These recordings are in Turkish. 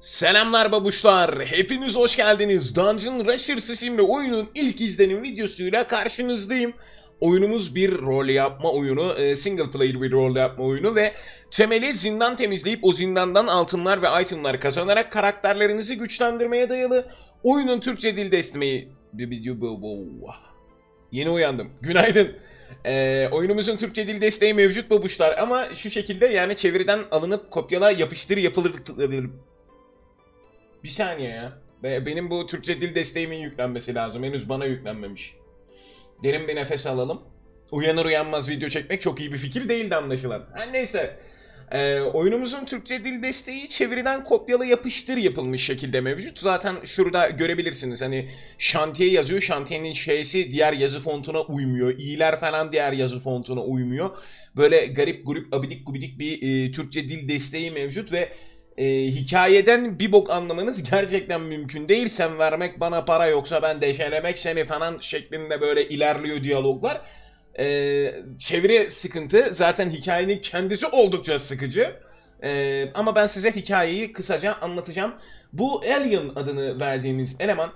Selamlar babuşlar. Hepiniz hoş geldiniz. Dungeon Rushers isimli oyunun ilk izlenim videosuyla karşınızdayım. Oyunumuz bir rol yapma oyunu, e, single player bir rol yapma oyunu ve temeli zindan temizleyip o zindandan altınlar ve itemlar kazanarak karakterlerinizi güçlendirmeye dayalı. Oyunun Türkçe dil desteği... Yeni uyandım. Günaydın. Ee, oyunumuzun Türkçe dil desteği mevcut babuşlar ama şu şekilde yani çeviriden alınıp kopyala yapıştır yapılır bir saniye ya. Be- Benim bu Türkçe dil desteğimin yüklenmesi lazım. Henüz bana yüklenmemiş. Derin bir nefes alalım. Uyanır uyanmaz video çekmek çok iyi bir fikir değildi anlaşılan. Her neyse. Ee, oyunumuzun Türkçe dil desteği çeviriden kopyala yapıştır yapılmış şekilde mevcut. Zaten şurada görebilirsiniz. Hani şantiye yazıyor. Şantiyenin şeysi diğer yazı fontuna uymuyor. İ'ler falan diğer yazı fontuna uymuyor. Böyle garip grup abidik gubidik bir e, Türkçe dil desteği mevcut ve e, hikayeden bir bok anlamanız gerçekten mümkün değil. Sen vermek bana para yoksa ben deşelemek seni falan şeklinde böyle ilerliyor diyaloglar. E, çeviri sıkıntı. Zaten hikayenin kendisi oldukça sıkıcı. E, ama ben size hikayeyi kısaca anlatacağım. Bu Alien adını verdiğimiz eleman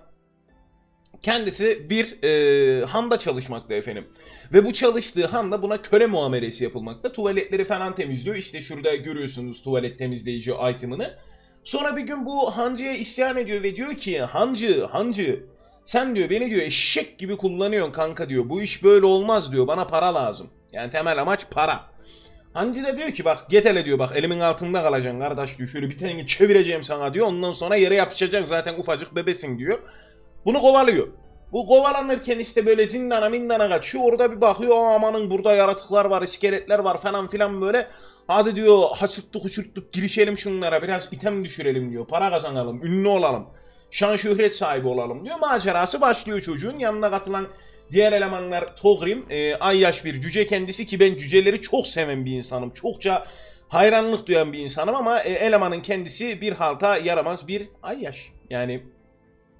kendisi bir e, handa çalışmakta efendim. Ve bu çalıştığı handa buna köle muamelesi yapılmakta. Tuvaletleri falan temizliyor. İşte şurada görüyorsunuz tuvalet temizleyici itemını. Sonra bir gün bu hancıya isyan ediyor ve diyor ki hancı hancı sen diyor beni diyor eşek gibi kullanıyorsun kanka diyor. Bu iş böyle olmaz diyor. Bana para lazım. Yani temel amaç para. Hancı da diyor ki bak get hele diyor bak elimin altında kalacaksın kardeş diyor. Şöyle bir tane çevireceğim sana diyor. Ondan sonra yere yapışacak zaten ufacık bebesin diyor. Bunu kovalıyor. Bu kovalanırken işte böyle zindana mindana kaçıyor. Orada bir bakıyor "Aa, amanın burada yaratıklar var, iskeletler var falan filan böyle. Hadi diyor haçırttık uçurttuk girişelim şunlara biraz item düşürelim diyor. Para kazanalım, ünlü olalım. Şan şöhret sahibi olalım diyor. Macerası başlıyor çocuğun. Yanına katılan diğer elemanlar Togrim, e, Ayyaş bir cüce kendisi ki ben cüceleri çok seven bir insanım. Çokça hayranlık duyan bir insanım ama e, elemanın kendisi bir halta yaramaz bir Ayyaş. Yani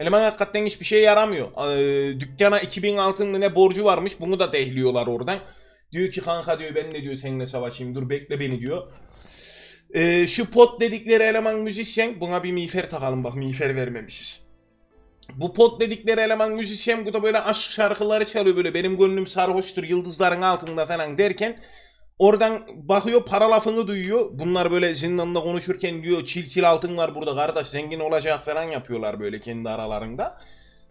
Eleman hakikaten hiçbir şeye yaramıyor. Ee, dükkana 2000 altın mı ne borcu varmış. Bunu da dehliyorlar oradan. Diyor ki kanka diyor ben de diyor seninle savaşayım. Dur bekle beni diyor. Ee, şu pot dedikleri eleman müzisyen. Buna bir miğfer takalım bak miğfer vermemişiz. Bu pot dedikleri eleman müzisyen. Bu da böyle aşk şarkıları çalıyor böyle. Benim gönlüm sarhoştur yıldızların altında falan derken. Oradan bakıyor para lafını duyuyor. Bunlar böyle zindanda konuşurken diyor çil çil altın var burada kardeş zengin olacak falan yapıyorlar böyle kendi aralarında.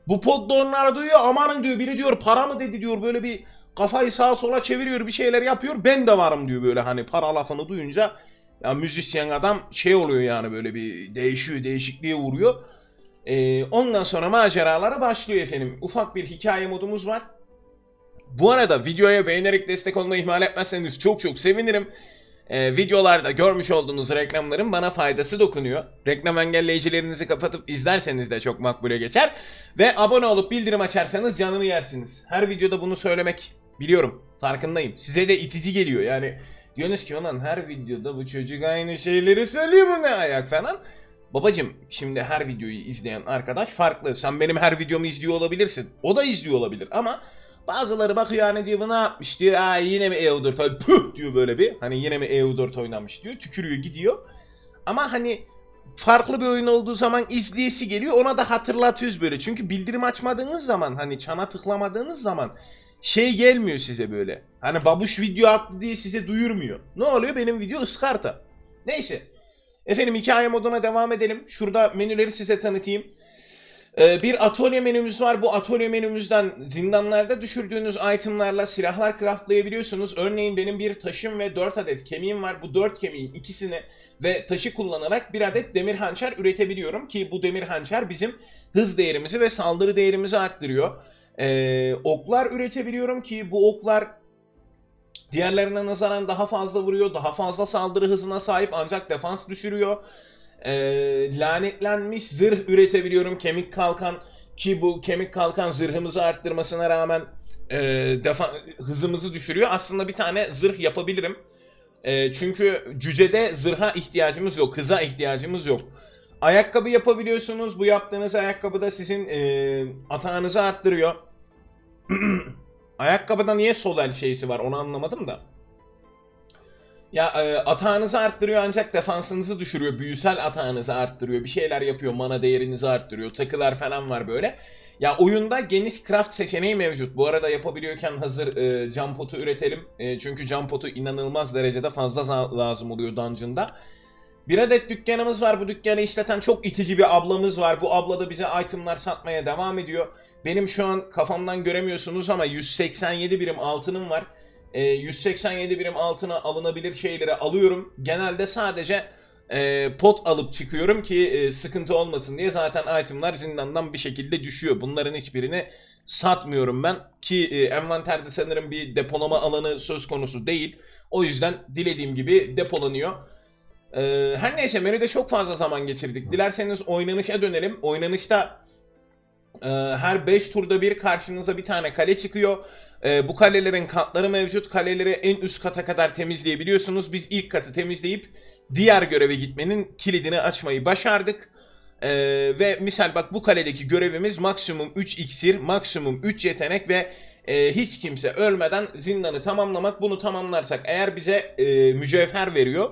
Bu pod da onları duyuyor amanın diyor biri diyor para mı dedi diyor böyle bir kafayı sağa sola çeviriyor bir şeyler yapıyor. Ben de varım diyor böyle hani para lafını duyunca. Ya müzisyen adam şey oluyor yani böyle bir değişiyor değişikliğe vuruyor. Ee, ondan sonra maceralara başlıyor efendim. Ufak bir hikaye modumuz var. Bu arada videoya beğenerek destek olmayı ihmal etmezseniz çok çok sevinirim. Ee, videolarda görmüş olduğunuz reklamların bana faydası dokunuyor. Reklam engelleyicilerinizi kapatıp izlerseniz de çok makbule geçer. Ve abone olup bildirim açarsanız canımı yersiniz. Her videoda bunu söylemek biliyorum. Farkındayım. Size de itici geliyor yani. Diyorsunuz ki ulan her videoda bu çocuk aynı şeyleri söylüyor bu ne ayak falan. Babacım şimdi her videoyu izleyen arkadaş farklı. Sen benim her videomu izliyor olabilirsin. O da izliyor olabilir ama Bazıları bakıyor hani diyor bu ne yapmış diyor. Aa yine mi EU4 oyn- Püh diyor böyle bir. Hani yine mi EU4 oynamış diyor. Tükürüyor gidiyor. Ama hani farklı bir oyun olduğu zaman izleyesi geliyor. Ona da hatırlatıyoruz böyle. Çünkü bildirim açmadığınız zaman hani çana tıklamadığınız zaman şey gelmiyor size böyle. Hani babuş video attı diye size duyurmuyor. Ne oluyor? Benim video ıskarta. Neyse. Efendim hikaye moduna devam edelim. Şurada menüleri size tanıtayım. Ee, bir atölye menümüz var. Bu atölye menümüzden zindanlarda düşürdüğünüz itemlarla silahlar craftlayabiliyorsunuz. Örneğin benim bir taşım ve 4 adet kemiğim var. Bu 4 kemiğin ikisini ve taşı kullanarak bir adet demir hançer üretebiliyorum. Ki bu demir hançer bizim hız değerimizi ve saldırı değerimizi arttırıyor. Ee, oklar üretebiliyorum ki bu oklar diğerlerine nazaran daha fazla vuruyor. Daha fazla saldırı hızına sahip ancak defans düşürüyor e, lanetlenmiş zırh üretebiliyorum. Kemik kalkan ki bu kemik kalkan zırhımızı arttırmasına rağmen e, defa, hızımızı düşürüyor. Aslında bir tane zırh yapabilirim. E, çünkü cücede zırha ihtiyacımız yok. Hıza ihtiyacımız yok. Ayakkabı yapabiliyorsunuz. Bu yaptığınız ayakkabı da sizin e, atağınızı arttırıyor. Ayakkabıda niye sol el şeysi var onu anlamadım da. Ya e, atağınızı arttırıyor ancak defansınızı düşürüyor. Büyüsel atağınızı arttırıyor. Bir şeyler yapıyor. Mana değerinizi arttırıyor. Takılar falan var böyle. Ya oyunda geniş craft seçeneği mevcut. Bu arada yapabiliyorken hazır e, cam potu üretelim. E, çünkü cam potu inanılmaz derecede fazla lazım oluyor dungeon'da. Bir adet dükkanımız var. Bu dükkanı işleten çok itici bir ablamız var. Bu abla da bize itemlar satmaya devam ediyor. Benim şu an kafamdan göremiyorsunuz ama 187 birim altınım var. E, 187 birim altına alınabilir şeyleri alıyorum. Genelde sadece e, pot alıp çıkıyorum ki e, sıkıntı olmasın diye zaten itemlar zindandan bir şekilde düşüyor. Bunların hiçbirini satmıyorum ben ki e, envanterde sanırım bir depolama alanı söz konusu değil. O yüzden dilediğim gibi depolanıyor. E, her neyse menüde çok fazla zaman geçirdik. Dilerseniz oynanışa dönelim. Oynanışta e, her 5 turda bir karşınıza bir tane kale çıkıyor. E, bu kalelerin katları mevcut. Kaleleri en üst kata kadar temizleyebiliyorsunuz. Biz ilk katı temizleyip diğer göreve gitmenin kilidini açmayı başardık. Ee, ve misal bak bu kaledeki görevimiz maksimum 3 iksir, maksimum 3 yetenek ve e, hiç kimse ölmeden zindanı tamamlamak. Bunu tamamlarsak eğer bize e, mücevher veriyor.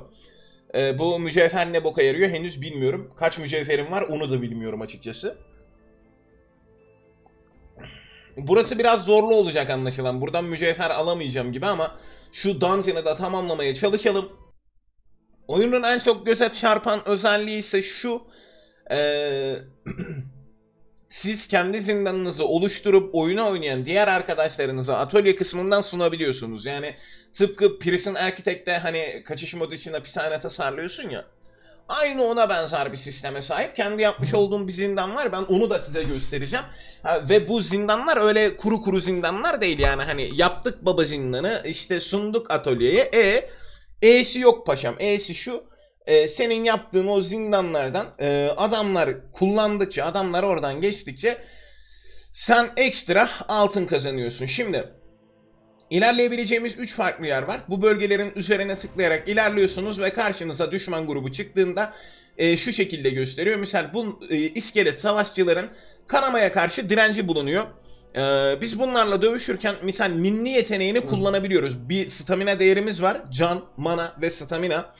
E, bu mücevher ne boka yarıyor henüz bilmiyorum. Kaç mücevherim var onu da bilmiyorum açıkçası. Burası biraz zorlu olacak anlaşılan. Buradan mücevher alamayacağım gibi ama şu dungeon'ı da tamamlamaya çalışalım. Oyunun en çok göze çarpan özelliği ise şu. Eee siz kendi zindanınızı oluşturup oyunu oynayan diğer arkadaşlarınıza atölye kısmından sunabiliyorsunuz. Yani tıpkı Prison Architect'te hani kaçış modu için hapishane tasarlıyorsun ya. Aynı ona benzer bir sisteme sahip. Kendi yapmış olduğum bir zindan var. Ben onu da size göstereceğim. Ve bu zindanlar öyle kuru kuru zindanlar değil yani. Hani yaptık baba zindanı, işte sunduk atölyeye. E E'si yok paşam. E'si şu. e, senin yaptığın o zindanlardan e, adamlar kullandıkça, adamlar oradan geçtikçe sen ekstra altın kazanıyorsun. Şimdi ilerleyebileceğimiz 3 farklı yer var. Bu bölgelerin üzerine tıklayarak ilerliyorsunuz ve karşınıza düşman grubu çıktığında e, şu şekilde gösteriyor. Misal bu e, iskelet savaşçıların kanamaya karşı direnci bulunuyor. Ee, biz bunlarla dövüşürken misal ninni yeteneğini kullanabiliyoruz. Bir stamina değerimiz var. Can, mana ve stamina.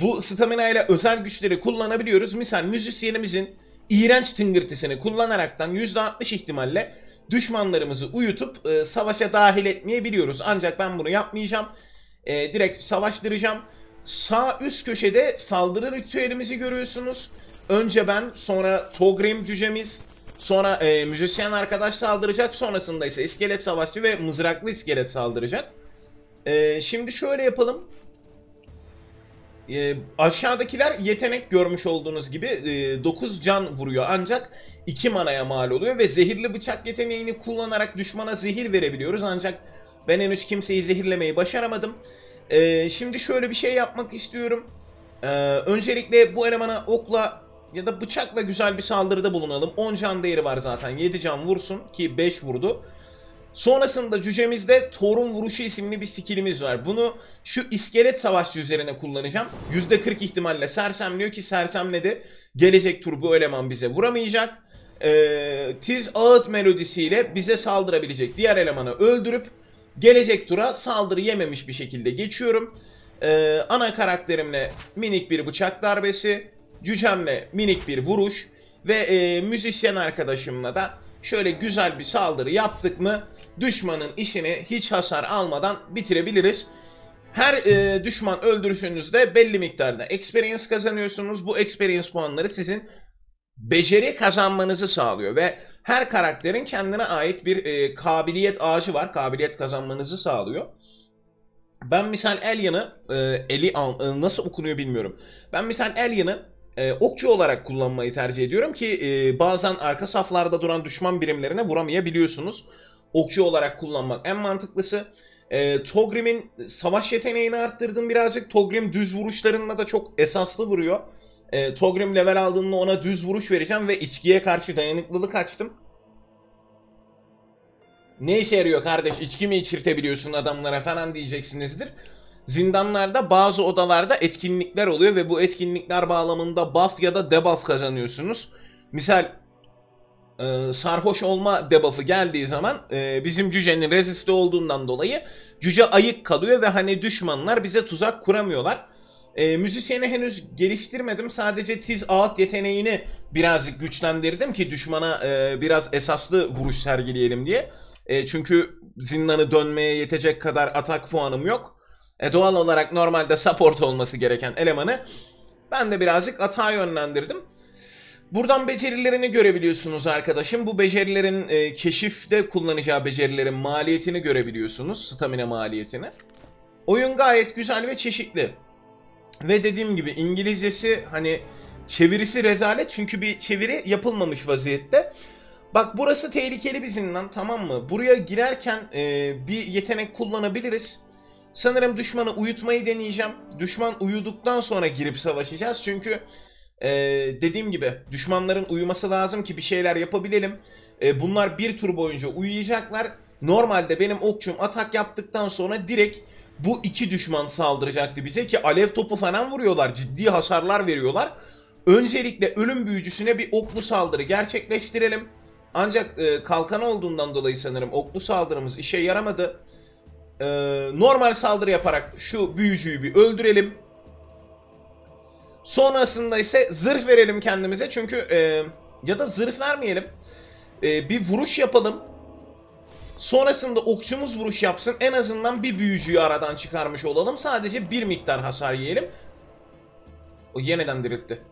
Bu stamina ile özel güçleri kullanabiliyoruz. Misal müzisyenimizin iğrenç tıngırtısını kullanaraktan %60 ihtimalle düşmanlarımızı uyutup e, savaşa dahil etmeyebiliyoruz. Ancak ben bunu yapmayacağım. E, direkt savaştıracağım. Sağ üst köşede saldırı ritüelimizi görüyorsunuz. Önce ben, sonra Togrim cücemiz, Sonra e, müzisyen arkadaş saldıracak. Sonrasında ise iskelet savaşçı ve mızraklı iskelet saldıracak. E, şimdi şöyle yapalım. E, aşağıdakiler yetenek görmüş olduğunuz gibi e, 9 can vuruyor ancak 2 manaya mal oluyor ve zehirli bıçak yeteneğini kullanarak düşmana zehir verebiliyoruz ancak ben henüz kimseyi zehirlemeyi başaramadım. E, şimdi şöyle bir şey yapmak istiyorum. E, öncelikle bu elemana okla ya da bıçakla güzel bir saldırıda bulunalım. 10 can değeri var zaten. 7 can vursun ki 5 vurdu. Sonrasında cücemizde Thor'un vuruşu isimli bir skillimiz var. Bunu şu iskelet savaşçı üzerine kullanacağım. %40 ihtimalle sersemliyor ki sersemledi. Gelecek tur bu eleman bize vuramayacak. Ee, tiz ağıt melodisiyle bize saldırabilecek diğer elemanı öldürüp gelecek tura saldırı yememiş bir şekilde geçiyorum. Ee, ana karakterimle minik bir bıçak darbesi. Cücemle minik bir vuruş ve e, müzisyen arkadaşımla da şöyle güzel bir saldırı yaptık mı düşmanın işini hiç hasar almadan bitirebiliriz. Her e, düşman öldürüşünüzde belli miktarda experience kazanıyorsunuz. Bu experience puanları sizin beceri kazanmanızı sağlıyor ve her karakterin kendine ait bir e, kabiliyet ağacı var. Kabiliyet kazanmanızı sağlıyor. Ben misal Alien'ı e, eli e, nasıl okunuyor bilmiyorum. Ben misal Alien'ı e, okçu olarak kullanmayı tercih ediyorum ki e, bazen arka saflarda duran düşman birimlerine vuramayabiliyorsunuz. Okçu olarak kullanmak en mantıklısı. E, Togrim'in savaş yeteneğini arttırdım birazcık. Togrim düz vuruşlarında da çok esaslı vuruyor. E, Togrim level aldığında ona düz vuruş vereceğim ve içkiye karşı dayanıklılık açtım. Ne işe yarıyor kardeş içki mi içirtebiliyorsun adamlara falan diyeceksinizdir. Zindanlarda bazı odalarda etkinlikler oluyor ve bu etkinlikler bağlamında buff ya da debuff kazanıyorsunuz. Misal e, sarhoş olma debuff'ı geldiği zaman e, bizim cücenin reziste olduğundan dolayı cüce ayık kalıyor ve hani düşmanlar bize tuzak kuramıyorlar. E, müzisyeni henüz geliştirmedim. Sadece tiz ağıt yeteneğini birazcık güçlendirdim ki düşmana e, biraz esaslı vuruş sergileyelim diye. E, çünkü zindanı dönmeye yetecek kadar atak puanım yok. E, doğal olarak normalde support olması gereken elemanı ben de birazcık atağa yönlendirdim. Buradan becerilerini görebiliyorsunuz arkadaşım. Bu becerilerin e, keşifte kullanacağı becerilerin maliyetini görebiliyorsunuz. Stamina maliyetini. Oyun gayet güzel ve çeşitli. Ve dediğim gibi İngilizcesi hani çevirisi rezalet çünkü bir çeviri yapılmamış vaziyette. Bak burası tehlikeli bir tamam mı? Buraya girerken e, bir yetenek kullanabiliriz. Sanırım düşmanı uyutmayı deneyeceğim. Düşman uyuduktan sonra girip savaşacağız. Çünkü e, dediğim gibi düşmanların uyuması lazım ki bir şeyler yapabilelim. E, bunlar bir tur boyunca uyuyacaklar. Normalde benim okçum atak yaptıktan sonra direkt bu iki düşman saldıracaktı bize ki alev topu falan vuruyorlar. Ciddi hasarlar veriyorlar. Öncelikle ölüm büyücüsüne bir oklu saldırı gerçekleştirelim. Ancak e, kalkan olduğundan dolayı sanırım oklu saldırımız işe yaramadı. E, normal saldırı yaparak şu büyücüyü bir öldürelim. Sonrasında ise zırh verelim kendimize çünkü e, ya da zırh vermeyelim. E, bir vuruş yapalım. Sonrasında okçumuz vuruş yapsın. En azından bir büyücüyü aradan çıkarmış olalım. Sadece bir miktar hasar yiyelim. O yeniden diriltti.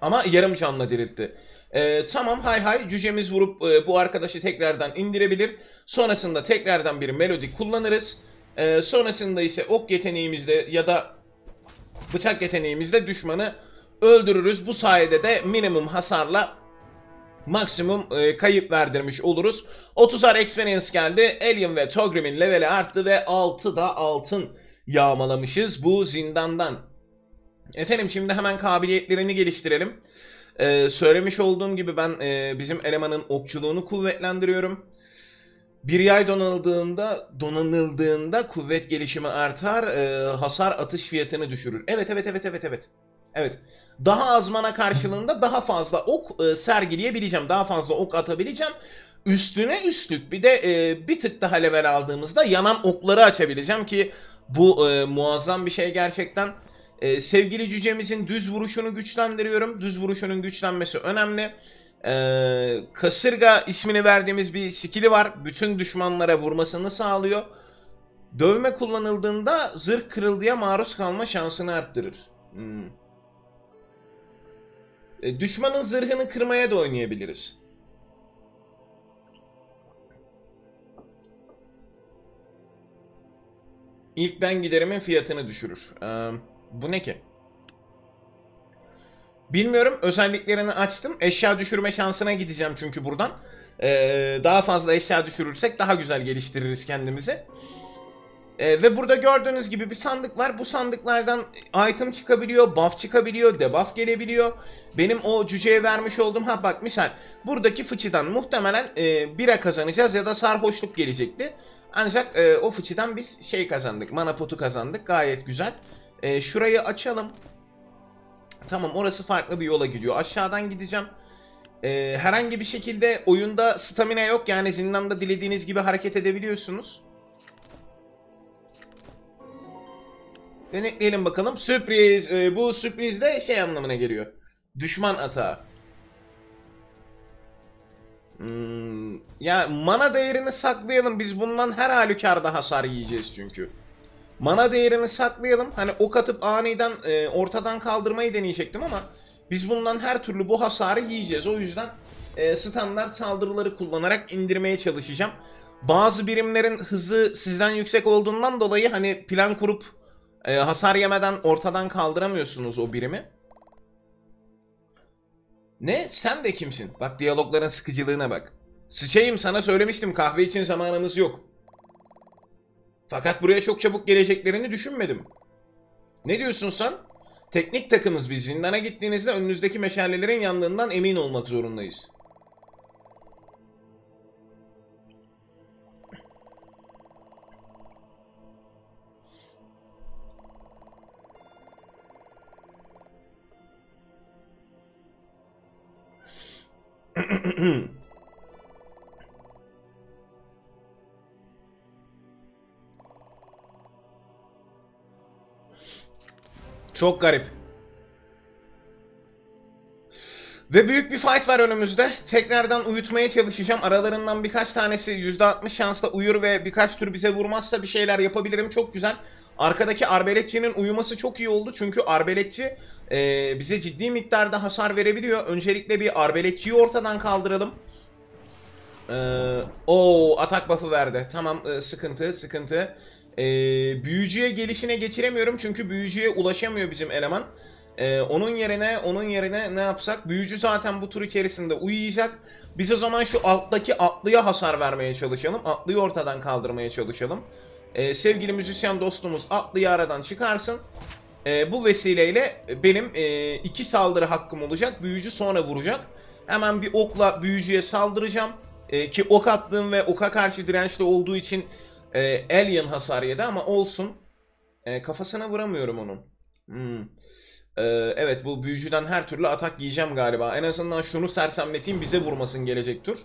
Ama yarım canla diriltti. Ee, tamam hay hay cücemiz vurup e, bu arkadaşı tekrardan indirebilir. Sonrasında tekrardan bir melodi kullanırız. Ee, sonrasında ise ok yeteneğimizde ya da bıçak yeteneğimizle düşmanı öldürürüz. Bu sayede de minimum hasarla maksimum e, kayıp verdirmiş oluruz. 30'ar experience geldi. Alien ve Togrim'in leveli arttı ve 6 da altın yağmalamışız bu zindandan. Efendim şimdi hemen kabiliyetlerini geliştirelim. Ee, söylemiş olduğum gibi ben e, bizim elemanın okçuluğunu kuvvetlendiriyorum. Bir yay donanıldığında, donanıldığında kuvvet gelişimi artar, e, hasar atış fiyatını düşürür. Evet, evet, evet, evet, evet. Evet. Daha az mana karşılığında daha fazla ok e, sergileyebileceğim. Daha fazla ok atabileceğim. Üstüne üstlük bir de e, bir tık daha level aldığımızda yanan okları açabileceğim ki bu e, muazzam bir şey gerçekten. E, sevgili cücemizin düz vuruşunu güçlendiriyorum. Düz vuruşunun güçlenmesi önemli. E, kasırga ismini verdiğimiz bir skill'i var. Bütün düşmanlara vurmasını sağlıyor. Dövme kullanıldığında zırh kırıldıya maruz kalma şansını arttırır. Hmm. E, düşmanın zırhını kırmaya da oynayabiliriz. İlk ben giderimin fiyatını düşürür. Ee, bu ne ki? Bilmiyorum. Özelliklerini açtım. Eşya düşürme şansına gideceğim çünkü buradan. Ee, daha fazla eşya düşürürsek daha güzel geliştiririz kendimizi. Ee, ve burada gördüğünüz gibi bir sandık var. Bu sandıklardan item çıkabiliyor, buff çıkabiliyor, debuff gelebiliyor. Benim o cüceye vermiş olduğum ha bak misal buradaki fıçıdan muhtemelen e, bira kazanacağız ya da sarhoşluk gelecekti. Ancak e, o fıçıdan biz şey kazandık, mana potu kazandık. Gayet güzel. E, şurayı açalım. Tamam orası farklı bir yola gidiyor. Aşağıdan gideceğim. E, herhangi bir şekilde oyunda stamina yok. Yani zindanda dilediğiniz gibi hareket edebiliyorsunuz. Denekleyelim bakalım. Sürpriz. E, bu sürpriz de şey anlamına geliyor. Düşman atağı. Hmm, ya mana değerini saklayalım. Biz bundan her halükarda hasar yiyeceğiz çünkü. Mana değerini saklayalım. Hani ok atıp aniden e, ortadan kaldırmayı deneyecektim ama biz bundan her türlü bu hasarı yiyeceğiz. O yüzden e, standart saldırıları kullanarak indirmeye çalışacağım. Bazı birimlerin hızı sizden yüksek olduğundan dolayı hani plan kurup e, hasar yemeden ortadan kaldıramıyorsunuz o birimi. Ne? Sen de kimsin? Bak diyalogların sıkıcılığına bak. Sıçayım sana söylemiştim kahve için zamanımız yok. Fakat buraya çok çabuk geleceklerini düşünmedim. Ne diyorsun sen? Teknik takımız biz. Zindana gittiğinizde önünüzdeki meşalelerin yandığından emin olmak zorundayız. Çok garip. Ve büyük bir fight var önümüzde. Tekrardan uyutmaya çalışacağım. Aralarından birkaç tanesi %60 şansla uyur ve birkaç tur bize vurmazsa bir şeyler yapabilirim. Çok güzel. Arkadaki arbeletçinin uyuması çok iyi oldu. Çünkü arbeletçi e, bize ciddi miktarda hasar verebiliyor. Öncelikle bir arbeletçiyi ortadan kaldıralım. Ee, o atak buff'ı verdi. Tamam e, sıkıntı sıkıntı. Ee, büyücüye gelişine geçiremiyorum çünkü büyücüye ulaşamıyor bizim eleman. Ee, onun yerine onun yerine ne yapsak? Büyücü zaten bu tur içerisinde uyuyacak. Biz o zaman şu alttaki atlıya hasar vermeye çalışalım. Atlıyı ortadan kaldırmaya çalışalım. Ee, sevgili müzisyen dostumuz atlıyı aradan çıkarsın. Ee, bu vesileyle benim e, iki saldırı hakkım olacak. Büyücü sonra vuracak. Hemen bir okla büyücüye saldıracağım. Ee, ki ok attığım ve oka karşı dirençli olduğu için e, alien hasar yedi ama olsun. E, kafasına vuramıyorum onun. Hmm. Ee, evet bu büyücüden her türlü atak yiyeceğim galiba. En azından şunu sersemleteyim bize vurmasın gelecek tur.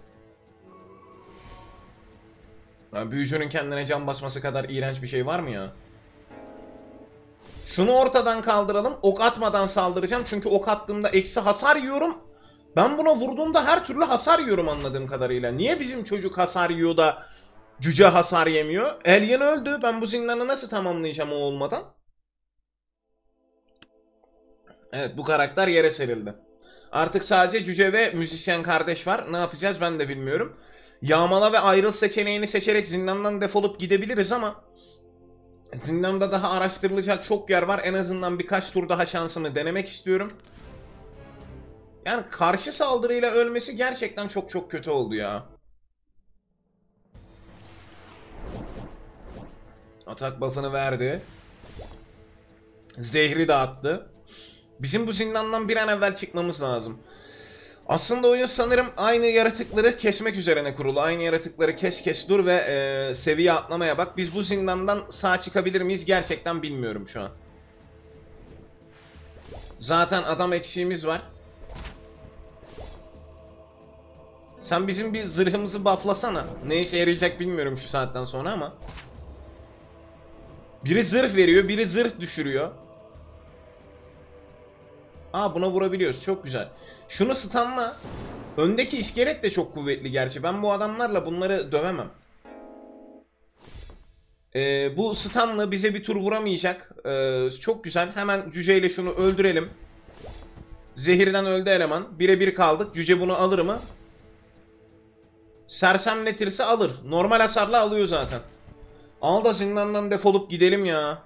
Ya, büyücünün kendine can basması kadar iğrenç bir şey var mı ya? Şunu ortadan kaldıralım. Ok atmadan saldıracağım. Çünkü ok attığımda eksi hasar yiyorum. Ben buna vurduğumda her türlü hasar yiyorum anladığım kadarıyla. Niye bizim çocuk hasar yiyor da cüce hasar yemiyor? Alien öldü. Ben bu zindanı nasıl tamamlayacağım o olmadan? Evet bu karakter yere serildi. Artık sadece cüce ve müzisyen kardeş var. Ne yapacağız ben de bilmiyorum. Yağmala ve ayrıl seçeneğini seçerek zindandan defolup gidebiliriz ama zindanda daha araştırılacak çok yer var. En azından birkaç tur daha şansımı denemek istiyorum. Yani karşı saldırıyla ölmesi gerçekten çok çok kötü oldu ya. Atak buff'ını verdi. Zehri dağıttı. Bizim bu zindandan bir an evvel çıkmamız lazım. Aslında oyun sanırım aynı yaratıkları kesmek üzerine kurulu. Aynı yaratıkları kes kes dur ve e, seviye atlamaya bak. Biz bu zindandan sağ çıkabilir miyiz gerçekten bilmiyorum şu an. Zaten adam eksiğimiz var. Sen bizim bir zırhımızı bufflasana. Ne işe yarayacak bilmiyorum şu saatten sonra ama. Biri zırh veriyor, biri zırh düşürüyor. Aa buna vurabiliyoruz. Çok güzel. Şunu stunla. Öndeki iskelet de çok kuvvetli gerçi. Ben bu adamlarla bunları dövemem. Ee, bu stunla bize bir tur vuramayacak. Ee, çok güzel. Hemen cüceyle şunu öldürelim. Zehirden öldü eleman. Birebir kaldık. Cüce bunu alır mı? Sersemletirse alır. Normal hasarla alıyor zaten. Al da zindandan defolup gidelim ya.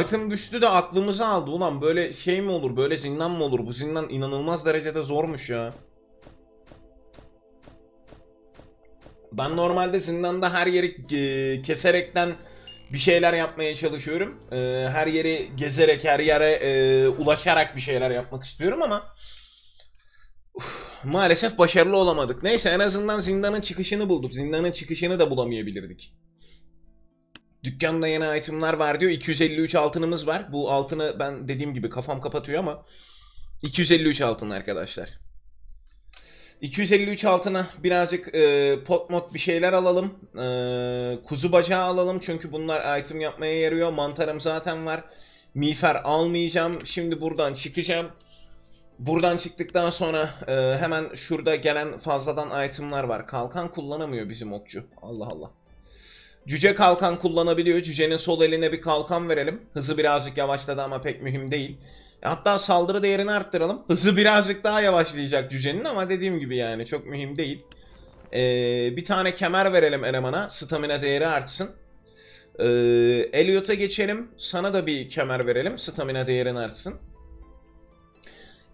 Item düştü de aklımızı aldı. Ulan böyle şey mi olur? Böyle zindan mı olur? Bu zindan inanılmaz derecede zormuş ya. Ben normalde zindanda her yeri e, keserekten bir şeyler yapmaya çalışıyorum. E, her yeri gezerek, her yere e, ulaşarak bir şeyler yapmak istiyorum ama maalesef başarılı olamadık. Neyse en azından zindanın çıkışını bulduk. Zindanın çıkışını da bulamayabilirdik. Dükkanda yeni itemlar var diyor. 253 altınımız var. Bu altını ben dediğim gibi kafam kapatıyor ama 253 altın arkadaşlar. 253 altına birazcık e, pot mod bir şeyler alalım. E, kuzu bacağı alalım çünkü bunlar item yapmaya yarıyor. Mantarım zaten var. Miğfer almayacağım. Şimdi buradan çıkacağım. Buradan çıktıktan sonra e, hemen şurada gelen fazladan itemlar var. Kalkan kullanamıyor bizim okçu. Allah Allah. Cüce kalkan kullanabiliyor. Cücenin sol eline bir kalkan verelim. Hızı birazcık yavaşladı ama pek mühim değil. Hatta saldırı değerini arttıralım. Hızı birazcık daha yavaşlayacak cücenin ama dediğim gibi yani çok mühim değil. Ee, bir tane kemer verelim elemana. Stamina değeri artsın. Ee, Elliot'a geçelim. Sana da bir kemer verelim. Stamina değerin artsın.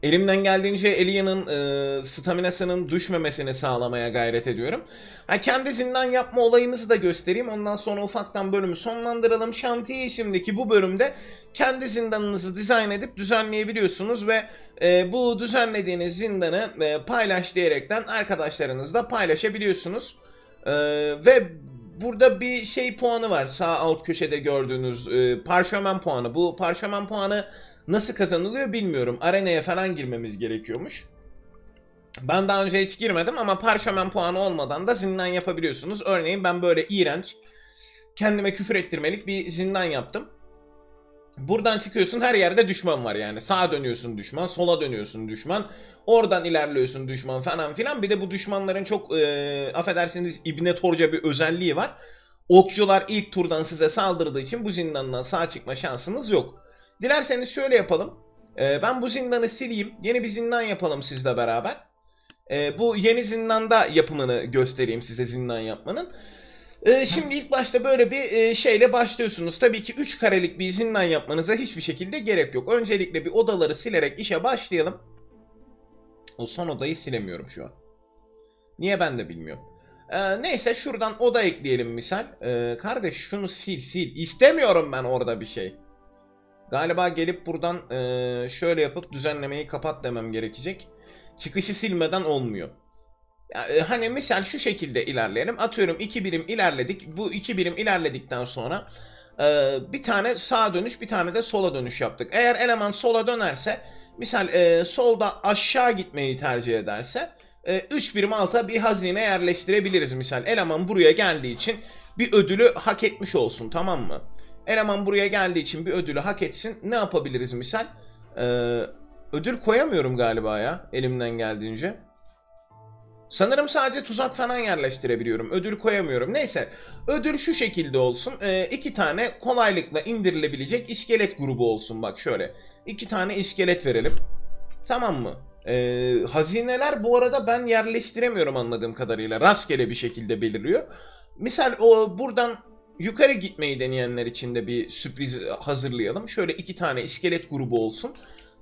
Elimden geldiğince Elia'nın e, staminasının düşmemesini sağlamaya gayret ediyorum. Ha, kendi zindan yapma olayımızı da göstereyim. Ondan sonra ufaktan bölümü sonlandıralım. Şantiye isimdeki bu bölümde kendi zindanınızı dizayn edip düzenleyebiliyorsunuz ve e, bu düzenlediğiniz zindanı e, paylaş diyerekten arkadaşlarınızla paylaşabiliyorsunuz. E, ve burada bir şey puanı var. Sağ alt köşede gördüğünüz e, parşömen puanı. Bu parşömen puanı nasıl kazanılıyor bilmiyorum. Arenaya falan girmemiz gerekiyormuş. Ben daha önce hiç girmedim ama parşömen puanı olmadan da zindan yapabiliyorsunuz. Örneğin ben böyle iğrenç, kendime küfür ettirmelik bir zindan yaptım. Buradan çıkıyorsun her yerde düşman var yani. Sağa dönüyorsun düşman, sola dönüyorsun düşman. Oradan ilerliyorsun düşman falan filan. Bir de bu düşmanların çok e, affedersiniz ibne torca bir özelliği var. Okçular ilk turdan size saldırdığı için bu zindandan sağ çıkma şansınız yok. Dilerseniz şöyle yapalım. E, ben bu zindanı sileyim. Yeni bir zindan yapalım sizle beraber. E, bu yeni zindanda yapımını göstereyim size zindan yapmanın. E, şimdi ilk başta böyle bir e, şeyle başlıyorsunuz. Tabii ki 3 karelik bir zindan yapmanıza hiçbir şekilde gerek yok. Öncelikle bir odaları silerek işe başlayalım. O son odayı silemiyorum şu an. Niye ben de bilmiyorum. Ee, neyse şuradan oda ekleyelim misal. Ee, kardeş şunu sil sil. İstemiyorum ben orada bir şey. Galiba gelip buradan e, şöyle yapıp düzenlemeyi kapat demem gerekecek. Çıkışı silmeden olmuyor. E, hani misal şu şekilde ilerleyelim. Atıyorum iki birim ilerledik. Bu iki birim ilerledikten sonra e, bir tane sağa dönüş bir tane de sola dönüş yaptık. Eğer eleman sola dönerse misal solda aşağı gitmeyi tercih ederse 3 birim alta bir hazine yerleştirebiliriz misal. Eleman buraya geldiği için bir ödülü hak etmiş olsun tamam mı? Eleman buraya geldiği için bir ödülü hak etsin. Ne yapabiliriz misal? Ee, ödül koyamıyorum galiba ya elimden geldiğince. Sanırım sadece tuzak falan yerleştirebiliyorum. Ödül koyamıyorum. Neyse. Ödül şu şekilde olsun. Ee, iki tane kolaylıkla indirilebilecek iskelet grubu olsun. Bak şöyle. İki tane iskelet verelim. Tamam mı? Ee, hazineler bu arada ben yerleştiremiyorum anladığım kadarıyla. Rastgele bir şekilde belirliyor. Misal o buradan yukarı gitmeyi deneyenler için de bir sürpriz hazırlayalım. Şöyle iki tane iskelet grubu olsun.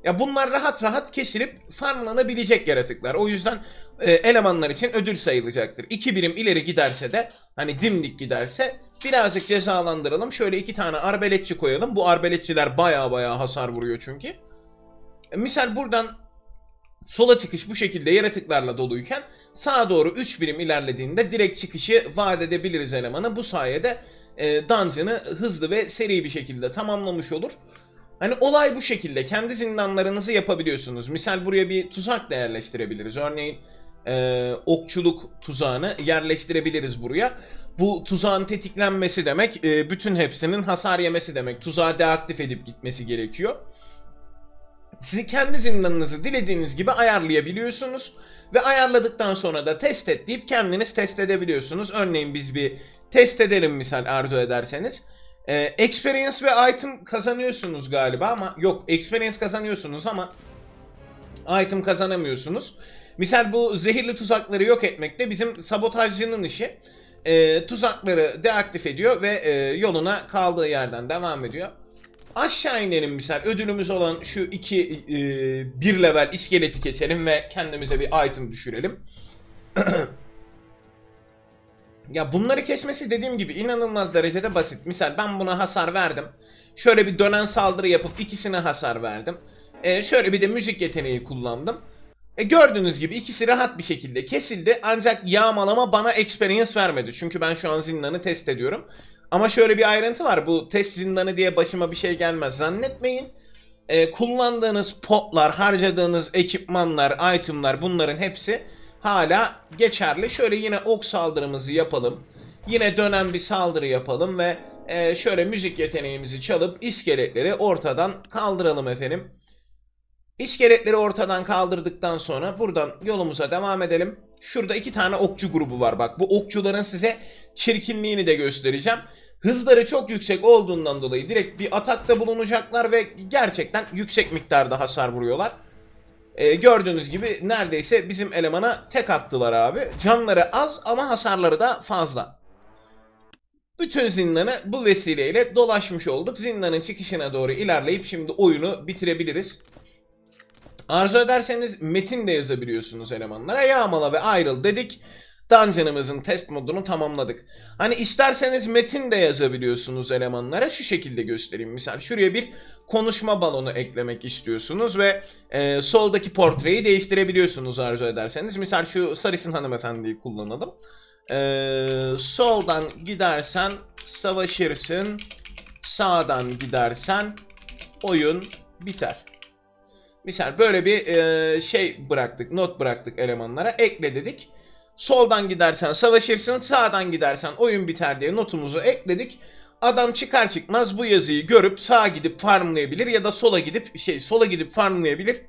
Ya bunlar rahat rahat kesilip farmlanabilecek yaratıklar. O yüzden e, elemanlar için ödül sayılacaktır. İki birim ileri giderse de hani dimdik giderse birazcık cezalandıralım. Şöyle iki tane arbeletçi koyalım. Bu arbeletçiler baya baya hasar vuruyor çünkü. E, misal buradan sola çıkış bu şekilde yaratıklarla doluyken sağa doğru 3 birim ilerlediğinde direkt çıkışı vaat edebiliriz elemanı. Bu sayede e, dungeon'ı hızlı ve seri bir şekilde tamamlamış olur. Hani olay bu şekilde. Kendi zindanlarınızı yapabiliyorsunuz. Misal buraya bir tuzak da yerleştirebiliriz. Örneğin e, okçuluk tuzağını yerleştirebiliriz buraya. Bu tuzağın tetiklenmesi demek e, bütün hepsinin hasar yemesi demek. Tuzağı deaktif edip gitmesi gerekiyor. Sizin kendi zindanınızı dilediğiniz gibi ayarlayabiliyorsunuz. Ve ayarladıktan sonra da test et deyip kendiniz test edebiliyorsunuz. Örneğin biz bir test edelim misal arzu ederseniz. Ee, experience ve item kazanıyorsunuz galiba ama yok experience kazanıyorsunuz ama item kazanamıyorsunuz. Misal bu zehirli tuzakları yok etmek de bizim sabotajcının işi. Ee, tuzakları deaktif ediyor ve e, yoluna kaldığı yerden devam ediyor. Aşağı inelim misal. Ödülümüz olan şu iki e, bir level iskeleti keselim ve kendimize bir item düşürelim. ya bunları kesmesi dediğim gibi inanılmaz derecede basit. Misal ben buna hasar verdim. Şöyle bir dönen saldırı yapıp ikisine hasar verdim. E, şöyle bir de müzik yeteneği kullandım. E, gördüğünüz gibi ikisi rahat bir şekilde kesildi. Ancak yağmalama bana experience vermedi. Çünkü ben şu an zindanı test ediyorum. Ama şöyle bir ayrıntı var. Bu test zindanı diye başıma bir şey gelmez. Zannetmeyin. Ee, kullandığınız potlar, harcadığınız ekipmanlar, itemlar bunların hepsi hala geçerli. Şöyle yine ok saldırımızı yapalım. Yine dönen bir saldırı yapalım ve e, şöyle müzik yeteneğimizi çalıp iskeletleri ortadan kaldıralım efendim. İskeletleri ortadan kaldırdıktan sonra buradan yolumuza devam edelim. Şurada iki tane okçu grubu var bak. Bu okçuların size çirkinliğini de göstereceğim. Hızları çok yüksek olduğundan dolayı direkt bir atakta bulunacaklar ve gerçekten yüksek miktarda hasar vuruyorlar. Ee, gördüğünüz gibi neredeyse bizim elemana tek attılar abi. Canları az ama hasarları da fazla. Bütün zindanı bu vesileyle dolaşmış olduk. Zindanın çıkışına doğru ilerleyip şimdi oyunu bitirebiliriz. Arzu ederseniz metin de yazabiliyorsunuz elemanlara. Yağmala ve ayrıl dedik. Dungeon'ımızın test modunu tamamladık. Hani isterseniz metin de yazabiliyorsunuz elemanlara. Şu şekilde göstereyim. Misal şuraya bir konuşma balonu eklemek istiyorsunuz ve e, soldaki portreyi değiştirebiliyorsunuz arzu ederseniz. Misal şu Sarısın hanımefendiyi kullanalım. E, soldan gidersen savaşırsın. Sağdan gidersen oyun biter. Misal böyle bir e, şey bıraktık, not bıraktık elemanlara. Ekle dedik. Soldan gidersen savaşırsın, sağdan gidersen oyun biter diye notumuzu ekledik. Adam çıkar çıkmaz bu yazıyı görüp sağa gidip farmlayabilir ya da sola gidip şey sola gidip farmlayabilir.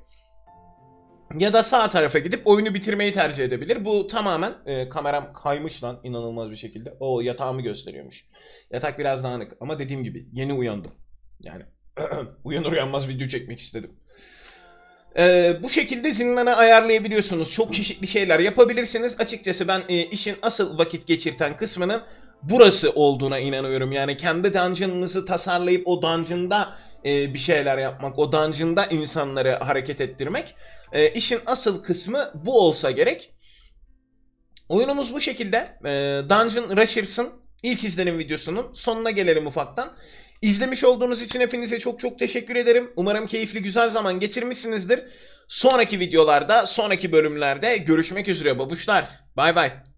Ya da sağ tarafa gidip oyunu bitirmeyi tercih edebilir. Bu tamamen e, kameram kaymış lan inanılmaz bir şekilde. O yatağımı gösteriyormuş. Yatak biraz dağınık ama dediğim gibi yeni uyandım. Yani uyanır uyanmaz video çekmek istedim. Ee, bu şekilde zindana ayarlayabiliyorsunuz. Çok çeşitli şeyler yapabilirsiniz. Açıkçası ben e, işin asıl vakit geçirten kısmının burası olduğuna inanıyorum. Yani kendi dungeon'ınızı tasarlayıp o dungeon'da e, bir şeyler yapmak, o dungeon'da insanları hareket ettirmek. E, işin asıl kısmı bu olsa gerek. Oyunumuz bu şekilde. E, Dungeon Rushers'ın ilk izlenim videosunun sonuna gelelim ufaktan. İzlemiş olduğunuz için hepinize çok çok teşekkür ederim. Umarım keyifli güzel zaman geçirmişsinizdir. Sonraki videolarda, sonraki bölümlerde görüşmek üzere babuşlar. Bay bay.